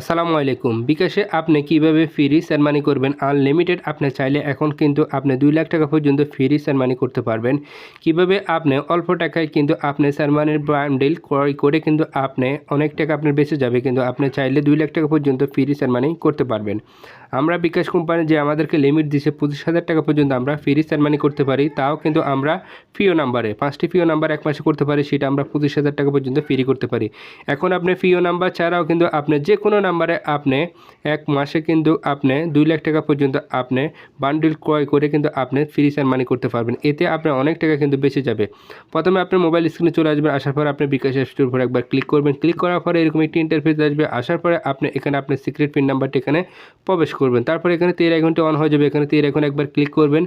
আসসালামু আলাইকুম। বিকাশে আপনি কীভাবে ফ্রি সেনমানি করবেন? আনলিমিটেড আপনি চাইলে এখন কিন্তু আপনি দুই লাখ টাকা পর্যন্ত ফ্রি সেনমানি করতে পারবেন। কীভাবে আপনি অল্প টাকায় কিন্তু আপনি সেনমানির বান্ডিল ক্রয় করে কিন্তু আপনি অনেক টাকা আপনার বেঁচে যাবে, কিন্তু আপনি চাইলে দুই লাখ টাকা পর্যন্ত ফ্রি সেনমানি করতে পারবেন। আমরা বিকাশ কোম্পানি যে আমাদেরকে লিমিট দিছে, পঁচিশ হাজার টাকা পর্যন্ত আমরা ফ্রি সেনমানি করতে পারি, তাও কিন্তু আমরা ফিও নাম্বারে পাঁচটি ফিও নাম্বার এক মাসে করতে পারি, সেটা আমরা পঁচিশ হাজার টাকা পর্যন্ত ফ্রি করতে পারি। এখন আপনি ফিও নাম্বার ছাড়াও কিন্তু আপনি যে কোনো নাম্বারে আপনি এক মাসে কিন্তু আপনি দুই লাখ টাকা পর্যন্ত আপনি বান্ডিল ক্রয় করে কিন্তু আপনি ফ্রি সেনমানি করতে পারবেন। এতে আপনার অনেক টাকা কিন্তু বেঁচে যাবে। প্রথমে আপনার মোবাইল স্ক্রিনে চলে আসবেন আসার পর আপনি বিকাশ অ্যাপসটির উপর একবার ক্লিক করবেন। ক্লিক করার পরে এরকম একটি ইন্টারফেস আসবে, আসার পরে আপনি এখানে আপনার সিক্রেট পিন নাম্বারটি এখানে প্রবেশ করবেন। তারপরে এখানে তের আইকনটি অন হয়ে যাবে, এখানে তের আইকন একবার ক্লিক করবেন।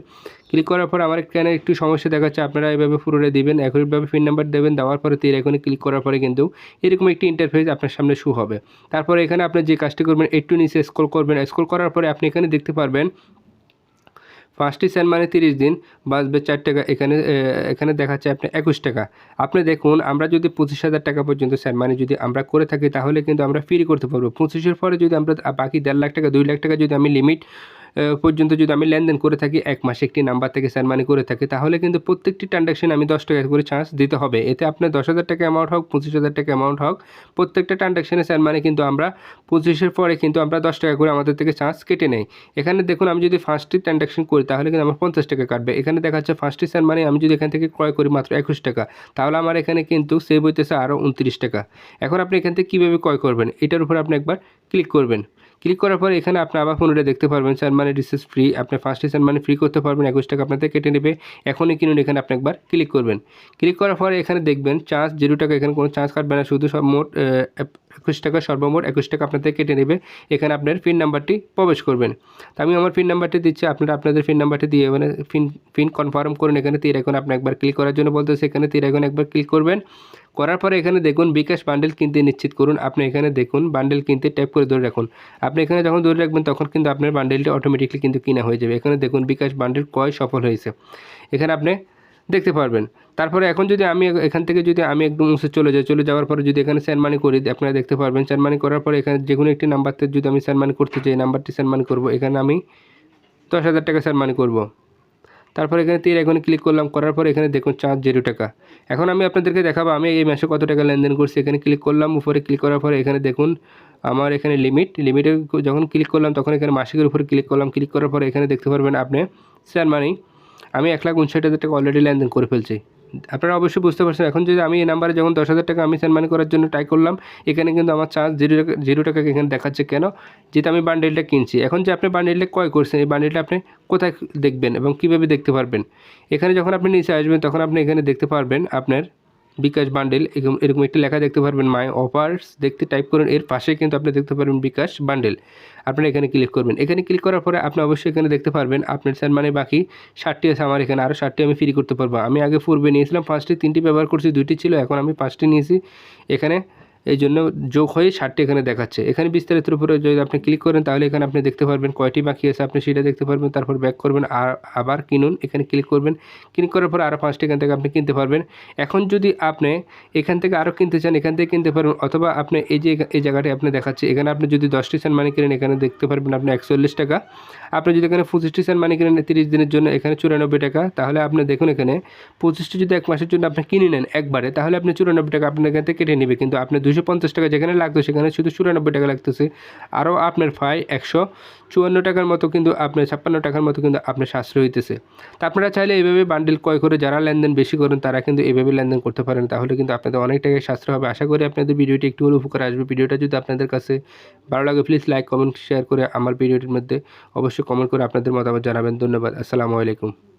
ক্লিক করার পর আমার এখানে একটু সমস্যা দেখাচ্ছে, আপনারা এইভাবে পুরোটা দিবেন, একইভাবে পিন নাম্বার দেবেন, দেওয়ার পরে তের এখানে ক্লিক করার পরে কিন্তু এরকম একটি ইন্টারফেস আপনার সামনে শু হবে। তারপরে এখানে আপনি যে কাজটি করবেন, একটু নিচে স্ক্রল করবেন স্ক্রল করার পরে আপনি এখানে দেখতে পারবেন পাঁচটি সেন্ট মানে তিরিশ দিন, বাঁচবে চার টাকা, এখানে এখানে দেখাচ্ছে আপনি একুশ টাকা। আপনি দেখুন, আমরা যদি পঁচিশ হাজার টাকা পর্যন্ত সেন্ট মানে যদি আমরা করে থাকি, তাহলে কিন্তু আমরা ফ্রি করতে পারব। পঁচিশের পরে যদি আমরা, বাকি দেড় লাখ টাকা, দুই লাখ টাকা যদি আমি লিমিট পর্যন্ত যদি আমি লেনদেন করে থাকি, এক মাসে একটি নাম্বার থেকে সেন্ট মানি করে থাকি, তাহলে কিন্তু প্রত্যেকটি ট্রানজাকশন আমি দশ টাকা করে চান্স দিতে হবে। এতে আপনার দশ হাজার টাকা অ্যামাউন্ট হোক, পঁচিশ হাজার টাকা অ্যামাউন্ট হোক, প্রত্যেকটা ট্রানজাকশনে সেন্ট মানি কিন্তু আমরা পঁচিশের পরে কিন্তু আমরা দশ টাকা করে আমাদের থেকে চান্স কেটে নেই। এখানে দেখুন, আমি যদি ফার্স্টটি ট্রানজাকশন করি, তাহলে কিন্তু আমার পঞ্চাশ টাকা কাটবে। এখানে দেখা যাচ্ছে ফার্স্টটি সেন্ট মানি আমি যদি এখান থেকে ক্রয় করি মাত্র একুশ টাকা, তাহলে আমার এখানে কিন্তু সেভ হইতেছে আরও উনত্রিশ টাকা। এখন আপনি এখান থেকে কীভাবে ক্রয় করবেন? এটার উপর আপনি একবার ক্লিক করবেন। ক্লিক করার পর এখানে আপনি আবার পুনরায় দেখতে পারবেন সার মানে রিসার্জ ফ্রি আপনি ফার্স্ট স্যার মানে ফ্রি করতে পারবেন, একুশ টাকা আপনাদের কেটে নেবে। এখনই কিনুন, এখানে আপনি একবার ক্লিক করবেন। ক্লিক করার পর এখানে দেখবেন চার্জ জিরো টাকা, এখানে কোনো চার্জ কাটবে না, শুধু সব মোট একুশ টাকা সর্বমোট একুশ টাকা আপনাদের কেটে নেবে। এখানে আপনার পিন নাম্বারটি প্রবেশ করবেন। তো আমি আমার পিন নাম্বারটি দিচ্ছি, আপনারা আপনাদের পিন নাম্বারটি দিয়ে মানে পিন পিন কনফার্ম করুন। এখানে তীর এখন আপনি একবার ক্লিক করার জন্য বলতেছে, এখানে তীর এখন একবার ক্লিক করবেন। করার পরে এখানে দেখুন বিকাশ বান্ডেল কিনতে নিশ্চিত করুন। আপনি এখানে দেখুন বান্ডেল কিনতে ট্যাপ করে ধরে রাখুন। আপনি এখানে যখন ধরে রাখবেন, তখন কিন্তু আপনার বান্ডেলটি অটোমেটিকলি কিন্তু কিনা হয়ে যাবে। এখানে দেখুন বিকাশ বান্ডেল কয় সফল হয়েছে। এখানে আপনি দেখতে পারবেন। তারপরে এখন যদি আমি এখান থেকে যদি আমি একদম মুছে চলে যাই, চলে যাওয়ার পরে যদি এখানে সেন্ড মানি করি, আপনারা দেখতে পারবেন সেন্ড মানি করার পরে এখানে যে কোনো একটি নাম্বারতে যদি আমি সেন্ড মানি করতে চাই নাম্বারটি সেন্ড মানি করব। এখানে আমি দশ হাজার টাকা সেন্ড মানি করব। তারপর এখানে তীর এখন ক্লিক করলাম, করার পর এখানে দেখুন চার্জ জিরো টাকা। এখন আমি আপনাদেরকে দেখাবো, আমি এই মাসে কত টাকা লেনদেন করছি। এখানে ক্লিক করলাম, উপরে ক্লিক করার পরে এখানে দেখুন আমার এখানে লিমিট লিমিটে যখন ক্লিক করলাম, তখন এখানে মাসিকের উপরে ক্লিক করলাম। ক্লিক করার পরে এখানে দেখতে পারবেন, আপনি স্যার মানি আমি এক লাখ উনষাট হাজার টাকা অলরেডি লেনদেন করে ফেলছি। আপনারা অবশ্যই বুঝতে পারছেন, এখন যদি আমি এই নাম্বারে যখন দশ হাজার টাকা আমি সেন্ড মানি করার জন্য ট্রাই করলাম, এখানে কিন্তু আমার চার্জ জিরো টাকা জিরো টাকা এখানে দেখাচ্ছে কেন? যেটা আমি বান্ডেলটা কিনছি। এখন যে আপনি বান্ডেলটা ক্রয় করছেন, এই বান্ডেলটা আপনি কোথায় দেখবেন এবং কীভাবে দেখতে পারবেন? এখানে যখন আপনি নিচে আসবেন, তখন আপনি এখানে দেখতে পারবেন আপনার বিকাশ বান্ডেল, এরকম একটি লেখা দেখতে পারবেন, মাই অফার্স, দেখতে টাইপ করুন, এর পাশে কিন্তু আপনি দেখতে পারবেন বিকাশ বান্ডেল। আপনারা এখানে ক্লিক করবেন। এখানে ক্লিক করার পরে আপনি অবশ্যই এখানে দেখতে পারবেন, আপনার স্যার মানে বাকি ষাটটি আছে, আমার এখানে আরও ষাটটি আমি ফ্রি করতে পারব। আমি আগে পূর্বে নিয়েছিলাম পাঁচটি তিনটি ব্যবহার করছি, দুইটি ছিল, এখন আমি পাঁচটি নিয়েছি। এখানে এই জন্য যোগ হয়ে ষাটটি এখানে দেখাচ্ছে। এখানে বিস্তারিতের উপরে যদি আপনি ক্লিক করেন তাহলে এখানে আপনি দেখতে পারবেন কয়টি বাকি আছে, আপনি সেটা দেখতে পারবেন, তারপর ব্যাক করবেন, আর আবার কিনুন, এখানে ক্লিক করবেন। ক্লিক করার পর আরও পাঁচটি এখান থেকে আপনি কিনতে পারবেন। এখন যদি আপনি এখান থেকে আরও কিনতে চান, এখান থেকে কিনতে পারবেন, অথবা আপনি এই যে এই জায়গাটি আপনি দেখাচ্ছে, এখানে আপনি যদি দশটি সেন্ট মানি কিনেন, এখানে দেখতে পারবেন আপনি একচল্লিশ টাকা। আপনি যদি এখানে পঁচিশটি সেন্ট মানি কিনেন, তিরিশ দিনের জন্য, এখানে চুরানব্বই টাকা, তাহলে আপনি দেখুন এখানে পঁচিশটি যদি এক মাসের জন্য আপনি কিনে নেন একবারে, তাহলে আপনি চুরানব্বই টাকা আপনার এখান থেকে কেটে নেবে, কিন্তু আপনি দুশো পঞ্চাশ টাকা যেখানে লাগতো সেখানে শুধু চুরানব্বই টাকা লাগতেছে। আরও আপনার ফাই একশো চুয়ান্ন টাকার মতো কিন্তু আপনার ছাপ্পান্ন টাকার মতো কিন্তু আপনার সাশ্রয় হইতেছে। তা আপনারা চাইলে এইভাবে বান্ডিল ক্রয় করে যারা লেনদেন বেশি করেন তারা কিন্তু এইভাবে লেনদেন করতে পারেন। তাহলে কিন্তু আপনাদের অনেক টাকায় সাশ্রয় হবে। আশা করি আপনাদের ভিডিওটি একটু হলেও উপকার আসবে। ভিডিওটা যদি আপনাদের কাছে ভালো লাগে প্লিজ লাইক কমেন্ট শেয়ার করে আমার ভিডিওটির মধ্যে অবশ্যই কমেন্ট করে আপনাদের মতামত জানাবেন। ধন্যবাদ। আসসালামু আলাইকুম।